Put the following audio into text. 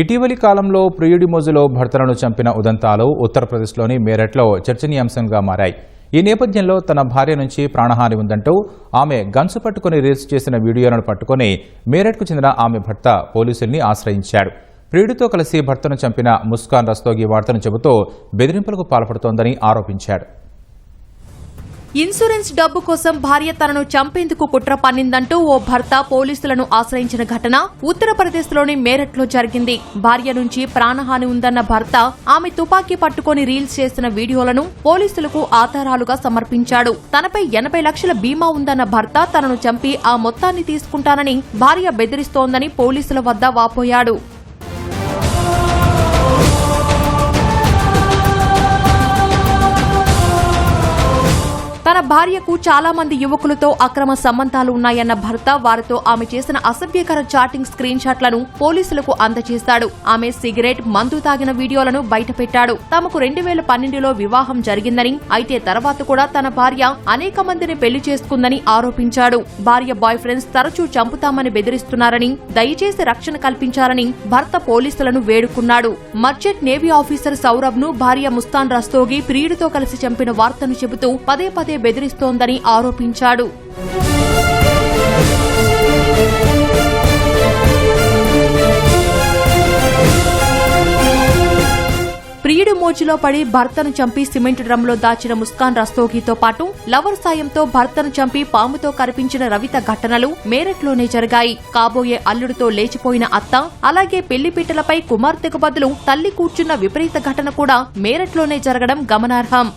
ఇటీవలి కాలంలో ప్రియుడి మోజులో భర్తలను చంపిన ఉదంతాలు ఉత్తరప్రదేశ్లోని మేరట్లో చర్చనీయాంశంగా మారాయి. ఈ నేపథ్యంలో తన భార్య నుంచి ప్రాణహాని ఉందంటూ ఆమె గన్సు పట్టుకుని రీల్స్ చేసిన వీడియోలను పట్టుకుని మేరట్కు చెందిన ఆమె భర్త పోలీసుల్ని ఆశ్రయించాడు. ప్రియుడితో కలిసి భర్తను చంపిన ముస్కాన్ రస్తోగి వార్తను చెబుతూ బెదిరింపులకు పాల్పడుతోందని ఆరోపించాడు. ఇన్సూరెన్స్ డబ్బు కోసం భార్య తనను చంపేందుకు కుట్ర పన్నిందంటూ ఓ భర్త పోలీసులను ఆశ్రయించిన ఘటన ఉత్తరప్రదేశ్లోని మేరట్లో జరిగింది. భార్య నుంచి ప్రాణహాని ఉందన్న భర్త ఆమె తుపాకీ పట్టుకొని రీల్స్ చేసిన వీడియోలను పోలీసులకు ఆధారాలుగా సమర్పించాడు. తనపై ఎనభై లక్షల బీమా ఉందన్న భర్త తనను చంపి ఆ మొత్తాన్ని తీసుకుంటానని భార్య బెదిరిస్తోందని పోలీసుల వద్ద వాపోయాడు. తన భార్యకు చాలా మంది యువకులతో అక్రమ సంబంధాలు ఉన్నాయన్న భర్త వారితో ఆమె చేసిన అసభ్యకర చాటింగ్ స్క్రీన్ షాట్లను పోలీసులకు అందజేశాడు. ఆమె సిగరెట్ మందు తాగిన వీడియోలను బయటపెట్టాడు. తమకు రెండు వేల పన్నెండులో వివాహం జరిగిందని అయితే తర్వాత కూడా తన భార్య అనేక మందిని పెళ్ళి చేసుకుందని ఆరోపించాడు. భార్య బాయ్ ఫ్రెండ్స్ తరచూ చంపుతామని బెదిరిస్తున్నారని దయచేసి రక్షణ కల్పించాలని భర్త పోలీసులను వేడుకున్నాడు. మర్చెంట్ నేవీ ఆఫీసర్ సౌరభ్ను భార్య ముస్తాన్ రస్తోగి ప్రియుడితో కలిసి చంపిన వార్తను చెబుతూ పదే పదే బెదిరిస్తోందని ఆరోపించాడు. ప్రియుడి మోజులో పడి భర్తను చంపి సిమెంట్ డ్రమ్లో దాచిన ముస్కాన్ రస్తోగితో పాటు లవర్ సాయంతో భర్తను చంపి పాముతో కరిపించిన రవిత ఘటనలు మేరట్లోనే జరిగాయి. కాబోయే అల్లుడితో లేచిపోయిన అత్త అలాగే పెళ్ళిపీటలపై కుమార్తెకు బదులు తల్లి కూర్చున్న విపరీత ఘటన కూడా మేరట్లోనే జరగడం గమనార్హం.